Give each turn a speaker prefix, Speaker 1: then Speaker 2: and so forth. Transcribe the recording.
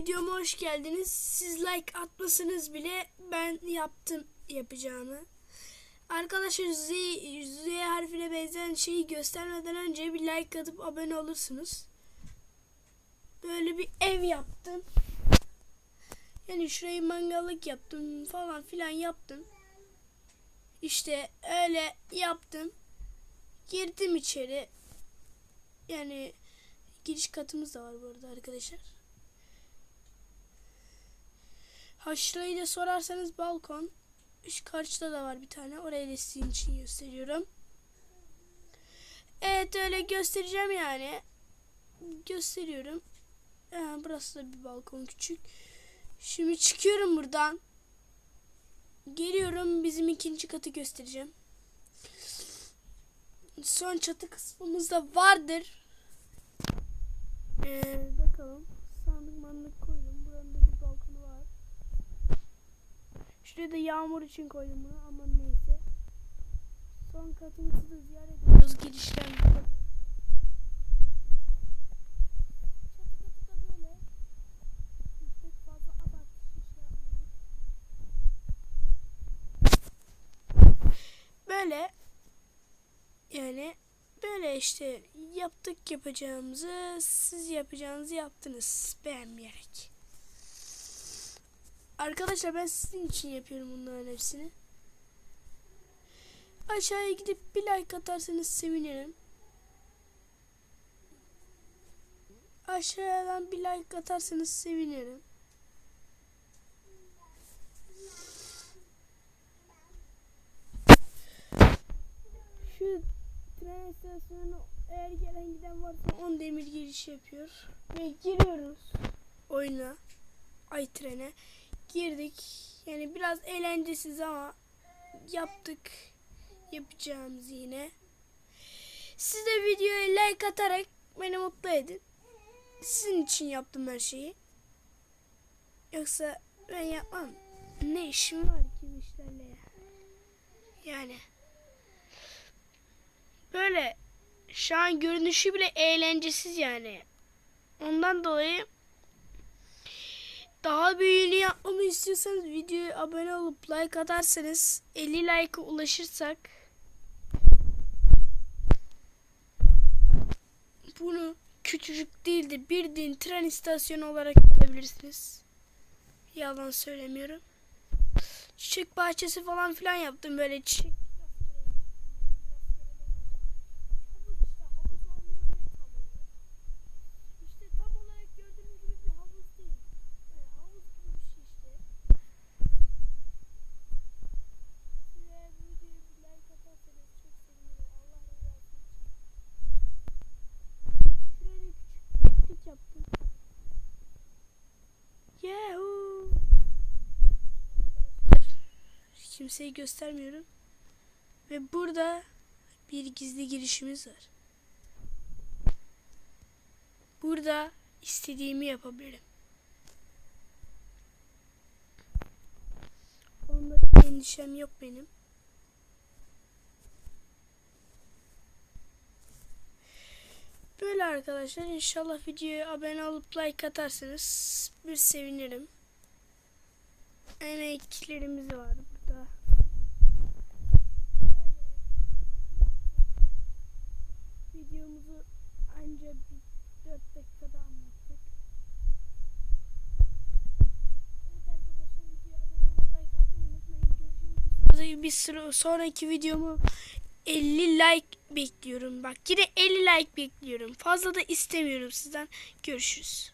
Speaker 1: videoma hoş geldiniz. Siz like atmasanız bile ben yaptım yapacağımı. Arkadaşlar Z, Z harfine benzeyen şeyi göstermeden önce bir like atıp abone olursunuz. Böyle bir ev yaptım. Yani şurayı mangallık yaptım falan filan yaptım. İşte öyle yaptım. Girdim içeri. Yani giriş katımız da var bu arada arkadaşlar. Ha şurayı da sorarsanız balkon. Şu karşıda da var bir tane. Orayı da sizin için gösteriyorum. Evet öyle göstereceğim yani. Gösteriyorum. Ha, burası da bir balkon küçük. Şimdi çıkıyorum buradan. Geliyorum bizim ikinci katı göstereceğim. Son çatı kısmımızda vardır. Ee, bakalım. Sandık mandık koydum. Buranın da bir balkonu var. Şuraya da yağmur için koydum bunu ama neyse. Son katımızı da ziyaret ediyoruz girişten. Şey. Böyle yani böyle işte yaptık yapacağımızı siz yapacağınızı yaptınız beğenmeyerek. Arkadaşlar ben sizin için yapıyorum bunların hepsini. Aşağıya gidip bir like atarsanız sevinirim. Aşağıdan bir like atarsanız sevinirim. Şu tren istasyonuna eğer gelen giden varsa 10 demir giriş yapıyor. Ve giriyoruz oyuna. Ay trene. Girdik. Yani biraz eğlencesiz ama yaptık. Yapacağımız yine. Siz de videoya like atarak beni mutlu edin. Sizin için yaptım her şeyi. Yoksa ben yapmam. Ne işim var ki bu işlerle ya. Yani. Böyle şu an görünüşü bile eğlencesiz yani. Ondan dolayı daha yapmamı istiyorsanız videoya abone olup like atarsanız 50 like'a ulaşırsak bunu küçücük değil de bir din tren istasyonu olarak yapabilirsiniz. Yalan söylemiyorum. Çiçek bahçesi falan filan yaptım böyle çiçek Havuz işte, havuz olmayabilir tam olarak. İşte tam olarak gördüğünüz gibi bir havuz değil. Yani havuz gibi bir şey işte. Size bu videoyu bir like atarsanız çok sevinirim. Allah rızası için. Şuraya da küçük çiftlik yaptım. Yahoo! Kimseyi göstermiyorum. Ve burada bir gizli girişimiz var. Burada istediğimi yapabilirim. Onda endişem yok benim. Böyle arkadaşlar inşallah videoya abone olup like atarsanız bir sevinirim. Emeklerimiz var burada. Videomuzu anca bir 4 dakikada anlattık. Evet arkadaşlar videoya abone olup like atmayı unutmayın. Görüşürüz. Bir sıra sonraki videomu 50 like bekliyorum. Bak yine 50 like bekliyorum. Fazla da istemiyorum sizden. Görüşürüz.